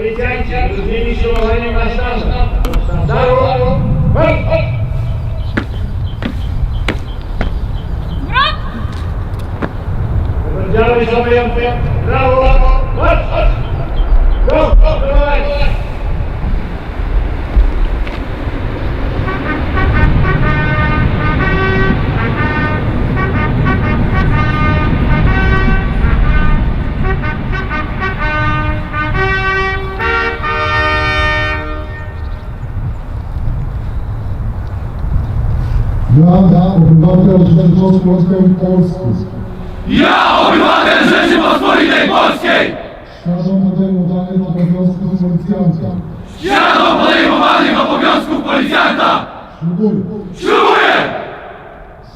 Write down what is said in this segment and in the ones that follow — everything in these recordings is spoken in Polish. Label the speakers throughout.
Speaker 1: Prezidentie, dus neem ik zo alleen maar staan. Daarom, hop, hop. Bravo! Bravo! Bravo! Bravo!
Speaker 2: Ja, obywatel Rzeczypospolitej Polskiej,
Speaker 3: Ja, obywatel Rzeczypospolitej Polskiej,
Speaker 2: świadom podejmowanych obowiązków policjanta,
Speaker 3: świadom podejmowanych obowiązków policjanta,
Speaker 2: ślubuję.
Speaker 3: Ślubuję!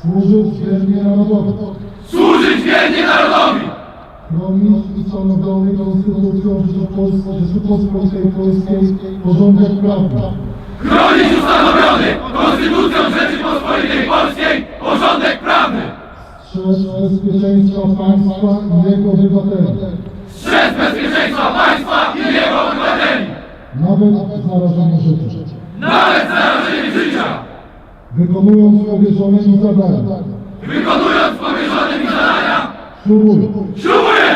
Speaker 2: Służyć wiernie narodowi,
Speaker 3: służyć wiernie narodowi,
Speaker 2: chronić ustanowiony Konstytucją Rzeczypos- Rzeczypospolitej Polskiej porządek prawny,
Speaker 3: chronić ustanowiony Konstytucją Rzeczypospolitej Polskiej porządek prawny,
Speaker 2: strzec bezpieczeństwa państwa i jego obywateli,
Speaker 3: strzec bezpieczeństwa państwa i jego obywateli,
Speaker 2: nawet z narażeniem życia.
Speaker 3: nawet z narażeniem życia,
Speaker 2: Wykonując powierzone mi zadania,
Speaker 3: wykonując powierzone mi zadania,
Speaker 2: ślubuję.
Speaker 3: Ślubuję.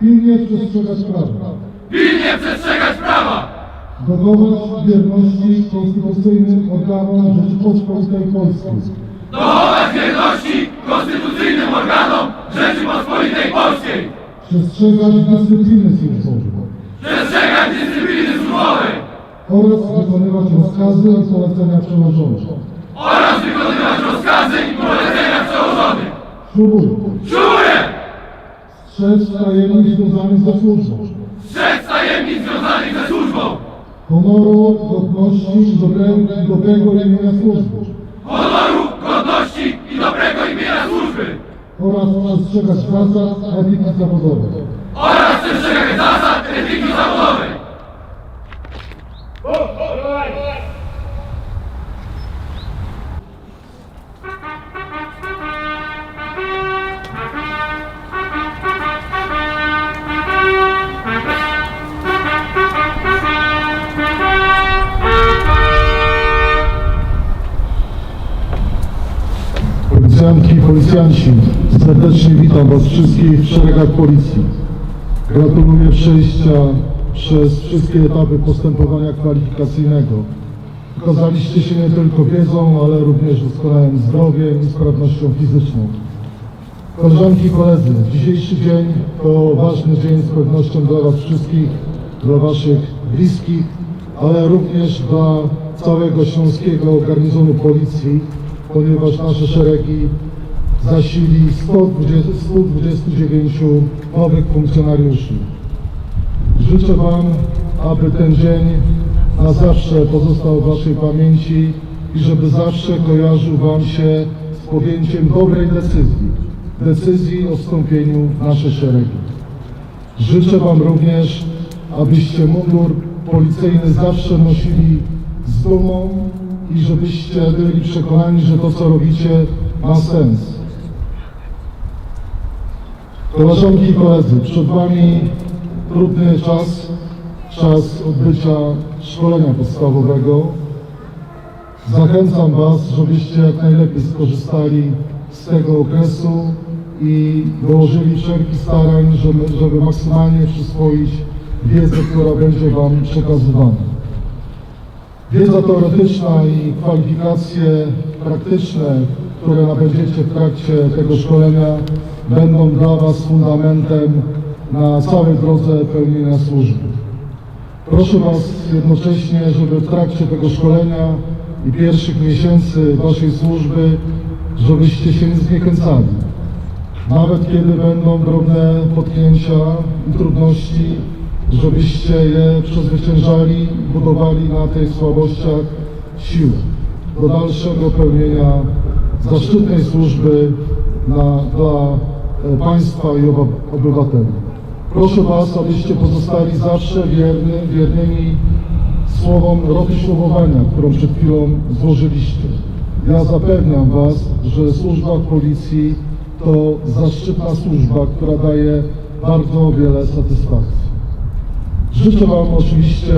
Speaker 2: Pilnie przestrzegać prawa,
Speaker 3: pilnie przestrzegać prawa,
Speaker 2: dochować wierności konstytucyjnym organom Rzeczypospolitej Polskiej,
Speaker 3: dochować wierności konstytucyjnym organom Rzeczypospolitej Polskiej,
Speaker 2: przestrzegać dyscypliny służbowej.
Speaker 3: Przestrzegać dyscypliny służbowej.
Speaker 2: Oraz wykonywać rozkazy i polecenia przełożonych.
Speaker 3: oraz wykonywać rozkazy i polecenia przełożonych.
Speaker 2: Ślubuję.
Speaker 3: Ślubuję!
Speaker 2: Strzec tajemnic związanych ze służbą,
Speaker 3: strzec tajemnic związanych ze służbą,
Speaker 2: honoru, godności i dobrego, dobrego imienia służby
Speaker 3: honoru, godności i dobrego imienia służby
Speaker 2: oraz przestrzegać zasad etyki zawodowej.
Speaker 3: oraz
Speaker 2: Policjantki i policjanci, serdecznie witam Was wszystkich w szeregach policji. Gratuluję przejścia przez wszystkie etapy postępowania kwalifikacyjnego. Okazaliście się nie tylko wiedzą, ale również doskonałym zdrowiem i sprawnością fizyczną. Koleżanki i koledzy, dzisiejszy dzień to ważny dzień z pewnością dla Was wszystkich, dla Waszych bliskich, ale również dla całego śląskiego garnizonu policji, ponieważ nasze szeregi zasili 120, 129 nowych funkcjonariuszy. Życzę Wam, aby ten dzień na zawsze pozostał w Waszej pamięci i żeby zawsze kojarzył Wam się z podjęciem dobrej decyzji, decyzji o wstąpieniu w nasze szeregi. Życzę Wam również, abyście mundur policyjny zawsze nosili z dumą i żebyście byli przekonani, że to, co robicie, ma sens. Koleżanki i koledzy, przed Wami trudny czas, czas odbycia szkolenia podstawowego. Zachęcam Was, żebyście jak najlepiej skorzystali z tego okresu i dołożyli wszelkich starań, żeby, żeby maksymalnie przyswoić wiedzę, która będzie Wam przekazywana. Wiedza teoretyczna i kwalifikacje praktyczne, które nabędziecie w trakcie tego szkolenia, będą dla Was fundamentem na całej drodze pełnienia służby. Proszę Was jednocześnie, żeby w trakcie tego szkolenia i pierwszych miesięcy Waszej służby, żebyście się nie zniechęcali. Nawet kiedy będą drobne potknięcia i trudności, żebyście je przezwyciężali, budowali na tych słabościach siłę do dalszego pełnienia zaszczytnej służby na, dla państwa i obywateli. Proszę Was, abyście pozostali zawsze wierny, wiernymi słowom roty ślubowania, którą przed chwilą złożyliście. Ja zapewniam Was, że służba policji to zaszczytna służba, która daje bardzo wiele satysfakcji. Życzę Wam oczywiście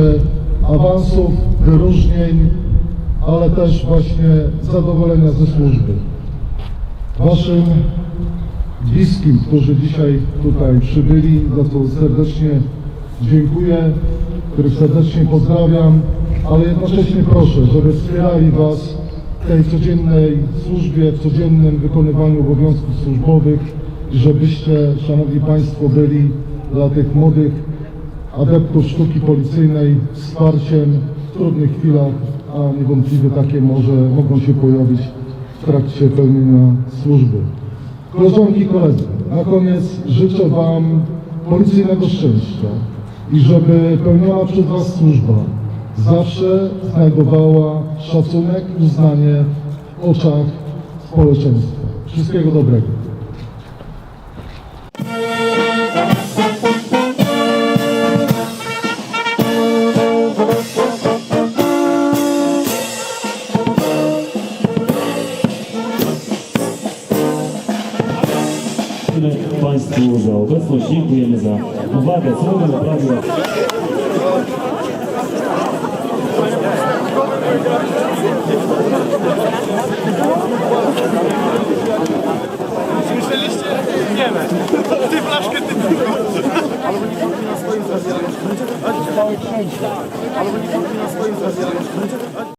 Speaker 2: awansów, wyróżnień, ale też właśnie zadowolenia ze służby. Waszym bliskim, którzy dzisiaj tutaj przybyli, za co serdecznie dziękuję, których serdecznie pozdrawiam, ale jednocześnie proszę, żeby wspierali Was w tej codziennej służbie, w codziennym wykonywaniu obowiązków służbowych i żebyście, Szanowni Państwo, byli dla tych młodych adeptów sztuki policyjnej wsparciem w trudnych chwilach, a niewątpliwie takie może mogą się pojawić w trakcie pełnienia służby. Koleżanki i koledzy, na koniec życzę Wam policyjnego szczęścia i żeby pełniona przez Was służba zawsze znajdowała szacunek i uznanie w oczach społeczeństwa. Wszystkiego dobrego.
Speaker 4: Państwu za obecność, dziękujemy za uwagę. Słowem naprawił
Speaker 5: Słyszeliście?